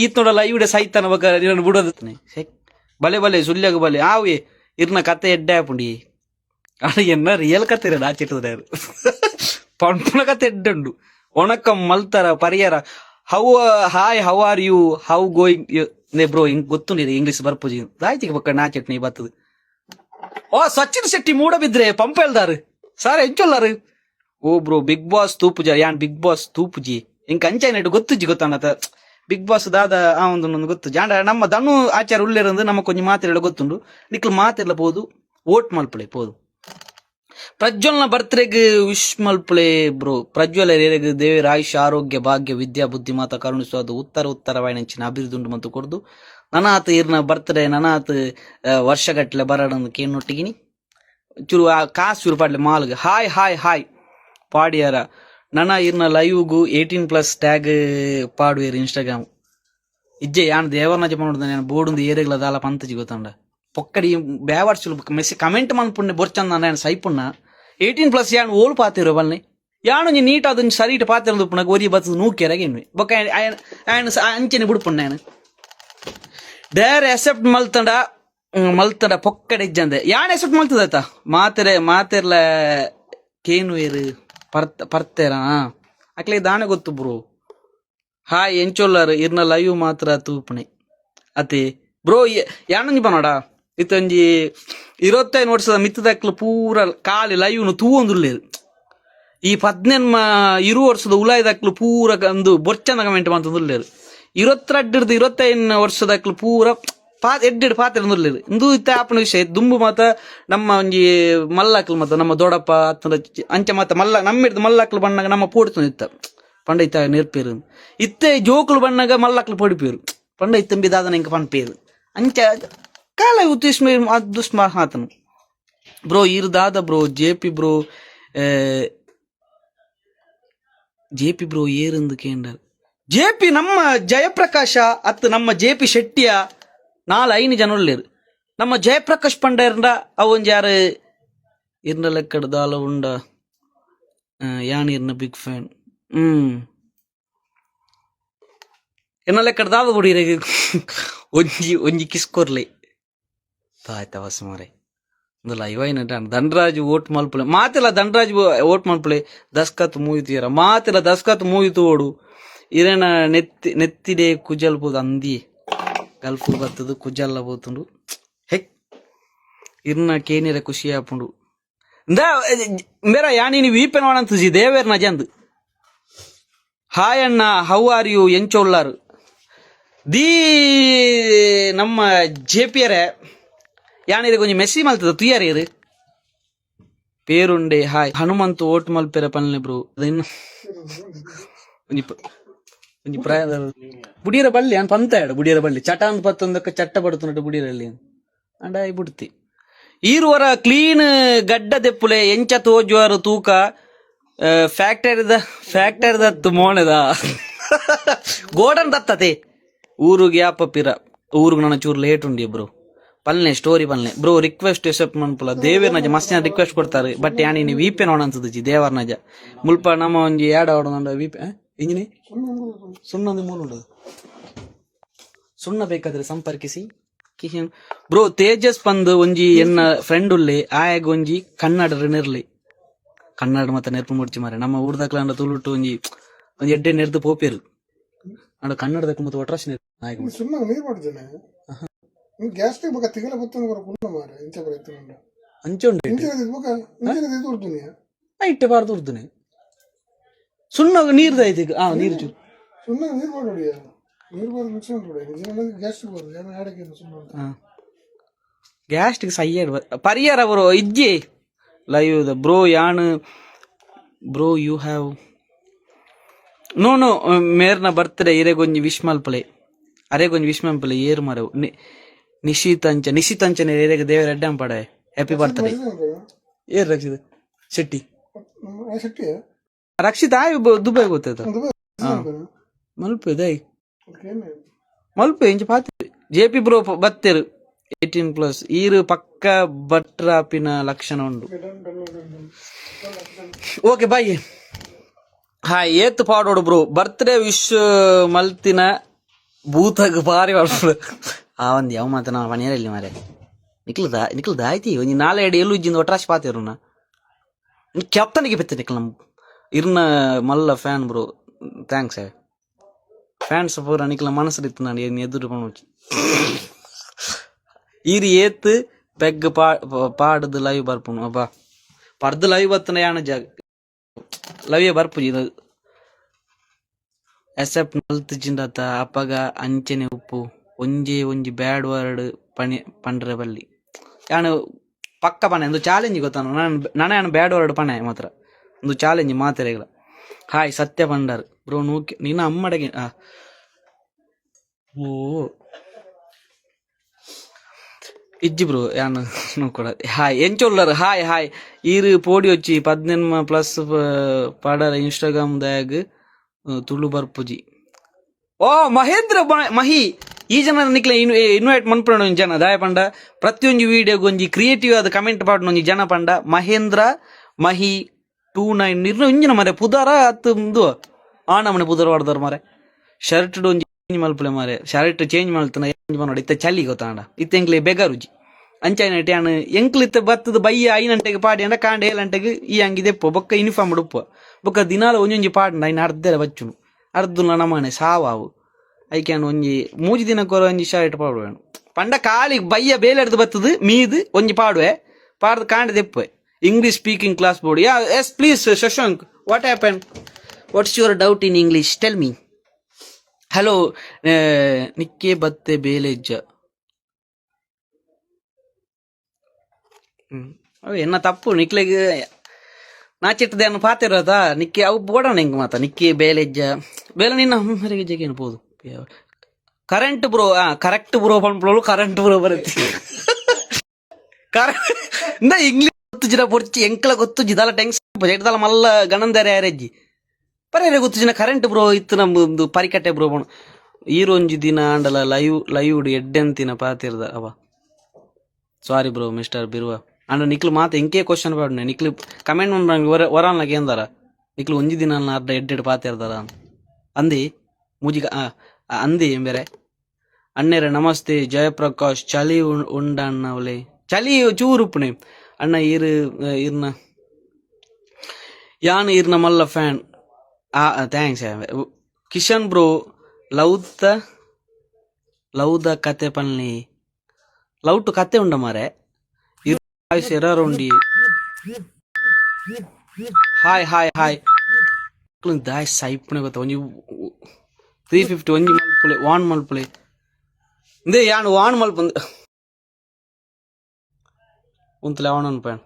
ಈತ್ ನೋಡಲ್ಲ, ಇವಿಡೆ ಸೈತಾನ ಬಕ ನಿನ್ನ ಬಿಡೋದು. ಹೆಕ್ ಬಲೆ ಬಲೆ, ಸುಲ್ಯಾಗ ಬಲೆ. ಆವಿ, ಇರ್ನ ಕತೆ ಎಡ್ಡೆ ಪುಂಡಿ ಆడ ಎನ್ನ ರಿಯಲ್ ಕತೆ ಇರೋದು ಆಚಿಟ್ಟದ ಯಾರು ಕತೆ ಎಡ್ಡೆ ಉಂಡು. ಒಣಕಂ ಮಲ್ತಾರ, ಪರಿಯಾರ. How hi how are you how going ನೇ ಬ್ರೋ ಹಿಂಗ್ ಗೊತ್ತುಂಡಿದೆ ಇಂಗ್ಲಿಷ್ ಬರ್ಪುಜಿ ದಾಯ್ತಿಗೆ ಬಕ್ಕ ನಾ ಚಟ್ನಿ ಬತ್ತದು ಓ, ಸಚಿನ್ ಶೆಟ್ಟಿ ಮೂಡ ಬಿದ್ರೆ, ಪಂಪ ಹೇಳ್ದಾರು ಸರ್ ಎಂಚೊಲ್ಲಾರು ಓ ಬ್ರೋ ಬಿಗ್ ಬಾಸ್ ತೂಪುಜ, ಯಾನ್ ಬಿಗ್ ಬಾಸ್ ತೂಪುಜಿ. ಇಂಕ ಅಂಚೈನಟ್ಟು ಗೊತ್ತುಜಿ ಗೊತ್ತಾನತ ಬಿಗ್ ಬಾಸ್ ದಾದ ಆ ಒಂದು ನನ್ನ ಗೊತ್ತು. ಜಾಂಡ ನಮ್ಮ ದನು ಆಚಾರ ಉಳ್ಳೇರಂದು ನಮ್ಮ ಕೊಂಚ ಮಾತ್ರ ಗೊತ್ತುಂಡು ನಿಕ್ಲ್ ಮಾತ್ರ ಪೋದು ಓಟ್ ಮಲ್ಪಳೆ ಪೋದು. ಪ್ರಜ್ವಲ್ನ ಬರ್ತ್ರೆಗ್ ವಿಶ್ ಮಲ್ಪಳೆ ಬ್ರೋ. ಪ್ರಜ್ವಲ್ ರೇರೆಗ್ ದೇವರ ಆಯುಷ್, ಆರೋಗ್ಯ, ಭಾಗ್ಯ, ವಿದ್ಯಾ, ಬುದ್ಧಿ ಬುದ್ಧಿಮಾತ ಕರುಣಿಸುವುದು ಉತ್ತರ ಉತ್ತರ ವಾಯಿನಂಚಿನ ಅಭಿವೃದ್ಧಿ ಮತ್ತು ಕೊಡ್ದು. ನನಾತ್ ಇರ್ನ ಬರ್ತ್ಡೇ, ನನಾತ್ ವರ್ಷಗಟ್ಲೆ ಬರಡನ್ನು ಕೇನೊಟ್ಟಿಗಿನಿ ಚೂರು ಕಾಸು ಚೂರು ಪಾಡ್ಲೆ ಮಾಲ್ಗೆ. ಹಾಯ್ ಹಾಯ್ ಹಾಯ್ ಪಾಡ್ಯಾರ. ನನ ಇರ್ನ ಲೈವ್ಗು ಏಯ್ಟೀನ್ ಪ್ಲಸ್ ಟ್ಯಾಗ್ ಪಾಡುವೇರು ಇನ್ಸ್ಟಾಗ್ರಾಮ್ ಇಜ್ಜೆ ಯಾನ್ ದೇವರನಜ ಮಾಡೋದು ನಾನು ಬೋರ್ಡ್ ಏರೆಗ್ಲ ದಾಲ ಪಂತಜಿ ಗೊತ್ತಂಡ. ಪೊಕ್ಕಡಿ ಬೇವಾಡ್ಸುಲು ಮೆಸ್ಸಿ ಕಮೆಂಟ್ ಮನ್ಪುಣ್ಣೆ ಬೊರ್ಚಂದ ನಾನು ಸೈಪುಣ್ಣ. ಏಯ್ಟೀನ್ ಪ್ಲಸ್ ಯಾನ್ ಓಲ್ ಪಾತಿರೋ ಬಲ್ನಿ. ಯಾನು ನೀ ನೀಟ್ ಅದನ್ನ ಸರಿ ಇಟ್ಟು ಪಾತಿರೋದು ಪುಣ್ಣ ಗೋರಿ ಬತ್ತು ನೂಕ್ಯರಾಗ ಇನ್ವಿ. ಬೊಕ್ಕ ಆಯನ್ ಅಂಚನೆ ಬಿಡ್ಪುಣ್ಣ ನಾನು ಡೇರ್ ಎಸೆಪ್ಟ್ ಮಲ್ತಂಡ ಮಲ್ತಂಡ ಪೊಕ್ಕಡೆ ಇಜ್ಜಂದೆ. ಯಾನ್ ಎಸೆಪ್ಟ್ ಮಲ್ತದಾಯ್ತಾ ಮಾತೆರೆ ಮಾತೆರ್ಲ ಕೇನುವೇರು ಪರ್ತ ಪರ್ತೇರ ಅಕ್ಲೆ ದಾನೆ ಗೊತ್ತು ಬ್ರೋ. ಹಾಯ್ ಎಂಚೊಲ್ಲರ್, ಇರ್ನ ಲೈವ್ ಮಾತ್ರ ತೂಪಣೆ ಅತಿ, ಬ್ರೋ ಯಾಣಂಜಿ ಬನೋಡ ಇತ್ತಂಜಿ ಇರವತ್ತೈದು ವರ್ಷದ ಮಿತ್ತದಕ್ಲು ಪೂರ ಕಾಲಿ ಲೈವ್ನು ತೂವೊಂದುಲ್ಲೇರು ಈ ಪದ್ನೆನ್ಮ ಇರು ವರ್ಷದ ಉಲಾಯ್ದಕ್ಲು ಪೂರ ಒಂದು ಬೊರ್ಚಂದ ಕಮೆಂಟ್ ಅಡ್ಡಿರ್ದು ಇರವತ್ತೆರಡ್ದು ವರ್ಷದ ಅಕ್ಲು ಪೂರ ಪಾ ಎಡ್ಡೆಡ್ ಪಾತ್ರ ಅಂದುಲ್ಲೇರು ಇಂದು. ಇತ್ತ ಆಪಣ ವಿಷಯ. ದುಂಬು ಮಾತ ನಮ್ಮ ಒಂಜಿ ಮಲ್ಲಕ್ಲು ಮಾತ, ನಮ್ಮ ದೊಡಪ್ಪ ಅತ್ತನ ಅಂಚೆ ಮಾತ, ಮಲ್ಲ, ನಮ್ಮಿಡ್ದು ಮಲ್ಲಕ್ಲು ಬಣ್ಣಗ ನಮ್ಮ ಪೋಡ್ತು ಇತ್ತ. ಪಂಡ ಇತ್ತ ನೆರ್ಪೇರು. ಇತ್ತೆ ಜೋಕುಲು ಬಣ್ಣಗ ಮಲ್ಲಾಕ್ಲು ಪಡಿಪೇರು. ಪಂಡ ಇತ್ತಂಬಿ ದಾದನ ಇಂಕ ಪಂಪೇರು ಅಂಚ ಕಾಲ ಉತ್ತಿಸ್ಮ ದುಸ್ಮ ಹಾತನು ಬ್ರೋ, ಇರ್ ದಾದ bro, J P bro J P bro ಏರಂದು ಕೇಂದ್ರ. ಜೆ ಪಿ ನಮ್ಮ ಜಯಪ್ರಕಾಶ ಅತ್ತು ನಮ್ಮ ಜೆ ಪಿ ಶೆಟ್ಟಿಯ ನಾಲ್ ஐநு ஜனல் நீர் நம்ம ஜெயபிரகாஷ் பண்டா இருந்தா அவன் யாரு இருந்த ಯಾಣಿ உண்டா ಬಿಗ್ ಫ್ಯಾನ್ ಹ್ಮ್. ஃபேன் ம் என்னால கெடுதாத முடியிறது ஒஞ்சி ஒஞ்சி கிஸ்கோர்லை ತಾಯ್ ತವಾಸ ಮಾರೆ ಅಂದಲ್ಲ ಇವ ಏನಂಟ ಧನ್ರಾಜ್ ಓಟ್ ಮಲ್ಪಲೆ. ಮಾತೆಲ್ಲ ಧನ್ರಾಜ್ ಓಟ್ ಮಲ್ಪಲೆ. ದಸ್ಕತ್ ಮೂಗಿತಿಯರ ಮಾತೆಲ್ಲ ದಸ್ಕತ್ ಮೂಗಿತು ಓಡು. ಇರೇನ ನೆತ್ತಿ ನೆತ್ತಿಡೆ ಕುಜಲ್ಬೋದು ಅಂದಿ. ಗಲ್ಫು ಬತ್ತದು ಕುಜಲ್ಲ పోతుండు ಹೆಕ್ ಇರ್ನ ಕೇನಿರ ಖುಷಿ ಆಪುಂಡು ಇಂದ ಮೇರ ಯಾನಿ ವೀಪೆನ ವಾಣಂತುಜಿ ದೇವೇರ್ ನಜಂದ್ ಹಾಯ್ ಅಣ್ಣ ಹೌ ಆರ್ ಯು ಎಂಚೊಳ್ಳಾರು ದಿ ನಮ್ಮ ಜೆ ಪಿ ಅರೆ ಯಾನಿರೆ ಕೊಂಚ ಮೆಸ್ಸಿ ಮಲ್ತದ ತುಯ್ಯಾರಿ ಇದು పేరుండే హాయ్ హనుమంత్ ఓట్ మల్పేర పనులు బ్రో కొంచెం ప్రయాదాలు ಪಂತ బళ్ళి అని పంతాడు బుడీర బళ్ళి చటాన్ పత్తుందొక్క చట్ట పడుతున్నట్టు బుడీరల్లి అండ్ అవి ಬುಡ್ತಿ. ಈರುವರ ಕ್ಲೀನ್ ಗಡ್ಡ ದೆಪ್ಪುಲೆ, ಎಂಚ ತೋಜುವರು ತೂಕ ಫ್ಯಾಕ್ಟರಿದ ಫ್ಯಾಕ್ಟರಿದತ್ತು ಮೋಣದ. ಗೋಡನ್ ತತ್ತತೆ ಊರಿಗೆ ಯಾಪ ಪಿರ ಊರಿಗೆ ನನ್ನ ಚೂರು ಲೇಟ್ ಉಂಡಿ ಬ್ರೋ ಪಲ್ನೆ ಸ್ಟೋರಿ ಪಲ್ನೆ. ಬ್ರೋ ರಿಕ್ವೆಸ್ಟ್ ಎಸೆಪ್ಟ್ ಮನ್ಪುಲ ದೇವೇರ್ ನಜ ಮಸ್ತಿನ ರಿಕ್ವೆಸ್ಟ್ ಕೊಡ್ತಾರೆ. ಬಟ್ ಯಾಣಿ ನೀವು ವಿಪೆ ನೋಡನ್ಸದಿಜಿ ದೇವರ್ ನಜ. ಮುಲ್ಪ ನಮ್ಮ ಒಂಜಿ ಅವಡ ಆಡೋಣ ವಿಪೆ ಇಂಜಿನಿ ಸುಣ್ಣ ಮೂಲ ಸುಣ್ಣ ಬೇಕಾದ್ರೆ ಸಂಪರ್ಕಿಸಿ. ಬ್ರೋ ತೇಜಸ್ ಪಂದ್ ಒಂಜಿ ಎನ್ನ ಫ್ರೆಂಡ್ ಉಲ್ಲೆ ಆಯಾಗ ಒಂಜಿ ಕನ್ನಡ ನಿರ್ಲಿ. ಕನ್ನಡ ಮತ್ತೆ ನೆರ್ಪು ಮುಡ್ಚಿ ಮಾರೆ ನಮ್ಮ ಊರ್ದಕ್ಲ ತುಳುಟ್ಟು ಒಂಜಿ ಒಂಜಿ ಎಡ್ಡೆ ನೆರ್ದು ಪೋಪೇರು. ಅಂಡ ಕನ್ನಡದ ಮತ್ತೆ ಒಟ್ರಾಶ್ ನೆರ್ ಆಯ್ಕೆ. ಸುಮ್ಮನೆ ನೀರು ಮಾಡ್ತೇನೆ ನೀವು ಗ್ಯಾಸ್ಟಿಕ್ ಬಗ್ಗೆ ತಿಗಲ ಬತ್ತನ ಬರ ಕುಣ್ಣ ಮಾರೆ ಇಂಚ ಬರೀತೀನಿ ಅಂಚೊಂಡೆ ಇಂಚಿನ ಬೇಕಾ ಇಂಚಿನ ಇದು ಉರ್ತೀನಿ ಇಟ್ಟೆ ಬಾರ್ದು ಸುಣ್ಣ ನೀರ್ದಾಯ್ತು ಈಗ. ಆ ನೀರು ಚೂರು. ಸುಣ್ಣ ನೀರು ಮಾಡಿ ನೀರು ಬರೋದು ಮಿಕ್ಸ್ ಮಾಡಿ ನಿಜ ಗ್ಯಾಸ್ಟಿಕ್ ಬರೋದು. ಏನೋ ಹಾಡಕ್ಕೆ ಸುಮ್ಮನೆ ಹಾ. ಗ್ಯಾಸ್ಟಿಕ್ ಸಯ್ಯಾಡ್ ಪರಿಹಾರ ಬ್ರೋ ಇಜ್ಜಿ ಲೈವ್ ದ. ಬ್ರೋ ಯಾನ್? Bro you have no no ಮೇರ್ನ birthday ಇರೆಗೊಂಜಿ ವಿಶ್ ಮಲ್ಪಲೆ ಅರೆಗೊಂಜಿ ವಿಶ್ಮಲ್ ಪಲೆ ಏರ್ ಮರವು. ನಿಶಿತ್ ಅಂಚ ನಿಶಿತ್ ಅಂಚನೆ ಏರೆಗೆ ದೇವರ ಅಡ್ಡಂ ಪಡೆ ಹ್ಯಾಪಿ ಬರ್ತ್ಡೇ ಏರ್ ರಕ್ಷಿತ್. ಶೆಟ್ಟಿ. ಶಕ್ತಿ ರಕ್ಷಿತ್ ಆಯ್ ದುಬೈ ಗೊತ್ತಾಯ್ತ ಮಲ್ಪೆ ದೈ ಮಲ್ಪೆ ಇಂಚ ಪಾತಿ ಜೆ ಪಿ ಬ್ರೋ ಬತ್ತೇರು ಏಟೀನ್ ಪ್ಲಸ್ ಈರು ಪಕ್ಕ ಬಟ್ರಾಪಿನ ಲಕ್ಷಣ ಉಂಟು. ಓಕೆ ಬಾಯ್ ಹಾಯ್ ಏತ್ ಪಾಡೋಡು ಬ್ರೋ ಬರ್ತ್ಡೇ ವಿಶ್ ಮಲ್ತಿನ ಭೂತಗ್ ಬಾರಿ ಮಾಡ್ಬಿಡು. ಆ ಒಂದ್ ಯಾವ ಮಾತ ನಾವು ಮನೆಯಲ್ಲಿ ಮಾರೆ. ನಿಕ್ಲದ ನಿಕ್ಲದ ಆಯ್ತಿ? ನೀ ನಾಳೆ ಎಡೆ ಎಲ್ಲೂ ಇಜ್ಜಿಂದ ಒಟ್ರಾಶ್ ಪಾತಿರು ನಾ ಕೆಪ್ತನಿಗೆ ಬಿತ್ತೆ ನಿಕ್ಲ ಇರ್ನ ಮಲ್ಲ ಫ್ಯಾನ್ ಬ್ರೋ ಥ್ಯಾಂಕ್ಸ್ ಫ್ಯಾನ್ಸ್ ಪೂರ ನಿಕ್ಲ ಮನಸ್ಸು ಇತ್ತು ನಾನು ಏನು ಎದುರು ಪಣೋಚಿ ಈರಿ ಏತ್ ಪೆಗ್ ಪಾ ಪಾಡ್ದು ಲೈವ್ ಬರ್ಪುನು ಅಬ್ಬ ಪಡ್ದು ಲೈವ್ ಬತ್ತನ ಯಾಣ ಜಾಗ ಲವ್ಯ ಬರ್ಪುಜಿ ಇದು ಎಸೆಪ್ಟ್ ನಲ್ತು ಜಿಂದತ ಅಪಗ ಅಂಚನೆ ಉಪ್ಪು ಒಂಜೇ ಒಂಜಿ ಬ್ಯಾಡ್ ವರ್ಡ್ ಪಣಿ ಪಂಡ್ರೆ ಬಲ್ಲಿ ಯಾನು ಪಕ್ಕ ಪಣೆ ಒಂದು ಚಾಲೆಂಜ್ ಗೊತ್ತಾನು ನಾನು ನನಗೆ ಯಾನು ಬ್ಯಾಡ್ ವರ್ಡ್ ಪಣೆ ಮಾತ್ರ ಒಂದು ಚಾಲೆಂಜ್ ಮಾತೆರೆಗಳ ಹಾಯ್, ಸತ್ಯ ಭಂಡಾರ್. ಬ್ರೋ, ನೋಕೆ, ನಿನ್ನ ಅಮ್ಮಡಗೆ ಓ. ಇಜ್ಜಿ ಬ್ರೋ ಯಾನ కూడా ಹಾಯ್ ఏం చూడలేరు ಹಾಯ್ ಹಾಯ್. ఈరు ಪೋಡಿ వచ్చి పద్దెనిమిది ಪ್ಲಸ್ ಪಡರ್, ಇನ್ಸ್ಟಾಗ್ರಾಮ್ ದೆಗ್ ತುಳ್ಳು ಬರ್ಪುಜಿ. ಓ, ಮಹೇಂದ್ರ ಮಹಿ. ಈ ಜನ ನಿಕ್ಲೆ ಇನ್ವೈಟ್ ಮನ್ಪಡ ಜನ. ದಾಯ ಪಂಡ. ಪ್ರತಿಯೊಂದು ವಿಡಿಯೋಗೆ ಒಂಜಿ ಕ್ರಿಯೇಟಿವ್ ಆದ ಕಮೆಂಟ್ ಪಾಡ್ನ ಜನ ಪಂಡ. ಮಹೇಂದ್ರ, ಮಹಿ ಟೂ ನೈನ್ ಇರ್ನ ಇಂಜಿನ ಮರೆ, ಪುದಾರ ಅತ್ತಂದು ಆ ನಮ್ಮನೆ ಪುದಾರ ಹೊಡ್ದಾರ ಮಾರೆ. ಶರ್ಟ್ ಒಂಜಿ ಚೇಂಜ್ ಮಲ್ಪಲೆ ಮಾರೆ. ಶರ್ಟ್ ಚೇಂಜ್ ಮಲ್ತನ ಚೇಂಜ್ ಮಾಡೋಡು ಇತ್ತ ಚಳಿ ಗೊತ್ತಾಂಡ ಇತ್ತ ಎಂಕ್ಲೆ ಬೆಗರುಜಿ ಅಂಚಾಯ್ನ ಟ್ಯಾನ್ ಎಂಕ್ಲಿತ್ತ ಬತ್ತದ ಬಯ್ಯ ಐನಂಟೆಗೆ ಪಾಡಿ ಅಂಡ ಕಾಂಡ ಏಳಂಟೆಗೆ ಈ ಹಂಗಿದೆ ಬೊಕ್ಕ ಯೂನಿಫಾರ್ಮ್ ಉಡುಪ. ಬೊಕ್ಕ ದಿನಾಲ ಒಂಜೊಂಜಿ ಪಾಡ್ನ ಐನ ಬಚ್ಚು ಬಚ್ಚುನು. ಅರ್ಧುಲ ನಮನೆ ಸಾವಾವು ಐಕ್ಯಾನ್ ಒಂಜಿ ಮೂಜಿ ದಿನಕ್ಕೊರ ಒಂಜಿ ಶರ್ಟ್ ಪಾಡುವೆ ಪಂಡ ಕಾಲಿ ಬಯ್ಯ ಬೇಲೆಡ್ದು ಬತ್ತದು, ಮೀದು, ಒಂಜಿ ಪಾಡುವೆ. ಪಾಡ್ದು ಕಾಂಡ ದೆಪ್ಪೆ English speaking class board yeah yes please Shashank what happen what's your doubt in English tell me hello ನಿಕ್ಕೆ ಬತ್ತೆ ಬೇಲೆಜ್ಜ ಎನ್ನ ತಪ್ಪು? ನಿಕ್ಲೆಗ್ ನಾಚಿಟ್ಟದೆ ಅನ್ನು ಪಾತಿರೋದ ನಿಕ್ಕಿ ಅವು ಬೋಡೋಣ ಹೆಂಗೆ ಮಾತಾ? ನಿಕ್ಕಿ ಬೇಲೆಜ್ಜ ಬೇಲೆ ನಿನ್ನ ಹರಿಗೆ ಜಗೇನು ಬೋದು? ಕರೆಂಟ್ ಬ್ರೋ ಆ ಕರೆಕ್ಟ್ ಬ್ರೋ ಬಂದ್ಬಿಡೋಳು ಕರೆಂಟ್ ಬ್ರೋ ಬರುತ್ತೆ. ಇಂದ ಇಂಗ್ಲಿಷ್ ಗೊತ್ತು ಜಿನ ಎಂಕಲ ಗೊತ್ತು ಜಿದಾಲ ಟೆಂಕ್ಸ್ ಎಡ್ದಾಲ ಮಲ್ಲ ಗಣಂದರೆ ಯಾರೆಜ್ಜಿ? ಪರೇರೆ ಗೊತ್ತು ಜಿನ ಕರೆಂಟ್ ಬ್ರೋ ಇತ್ತು ನಮ್ದು ಪರಿಕಟ್ಟೆ ಬ್ರೋ ಬಣ ಈರೊಂಜಿ ದಿನ ಆಂಡಲ ಲೈವ್ ಲೈವ್ ಎಡ್ಡೆಂತಿನ ಪಾತಿರ್ದ ಅವ ಸಾರಿ ಬ್ರೋ ಮಿಸ್ಟರ್ ಬಿರುವ. ಅಂಡ ನಿಕ್ಲು ಮಾತು ಎಂಕೆ ಕ್ವಶನ್ ಪಾಡ್ನೆ? ನಿಕ್ಲು ಕಮೆಂಟ್ ಮಾಡಿ ವರ ವರಾನ್ಲಕ್ ఏందాರ ನಿಕ್ಲು ಒಂಜಿ ದಿನ ಅರ್ಧ ಎಡ್ಡೆಡ್ ಪಾತಿರ್ದಾರ ಅಂದಿ ಮೂಜಿ ಆ, ಆ, ಅಂದಿ ಬೇರೆ? ಅಣ್ಣರೆ ನಮಸ್ತೆ ಜಯಪ್ರಕಾಶ್ ಚಳಿ ಉಂಡಣ್ಣ ಒಲೆ ಚಳಿ ಚೂರು ಉಪ್ಪುನೆ ಅಣ್ಣ ಇರು ಇರ್ನ ಯಾನ್ ಇರ್ನ ಮಲ್ಲ ಫ್ಯಾನ್ ಆ ಥ್ಯಾಂಕ್ಸ್ ಕಿಶನ್ ಬ್ರೋ ಲವ್ದ ಲವ್ದ ಕತೆ ಪನ್ನಿ ಲವ್ ಟು ಕತೆ ಉಂಡ ಮಾರೆ ವಾಯ್ಸ್ ಎರರ್ ಉಂಡಿ ಹಾಯ್ ಹಾಯ್ ಹಾಯ್ ದಾಯ್ ಸೈಪ್ನೆ ಗೊತ್ತ ಒಂಜಿ ತ್ರೀ ಫಿಫ್ಟಿ ಒಂಜಿ ಮಲ್ಪುಲೆ ವಾನ್ ಮಲ್ಪುಲೆ ಇಂದೇ ಯಾನ್ ವಾನ್ ಮಲ್ಪಂದ್ ઊંત લેવાનું ને પણ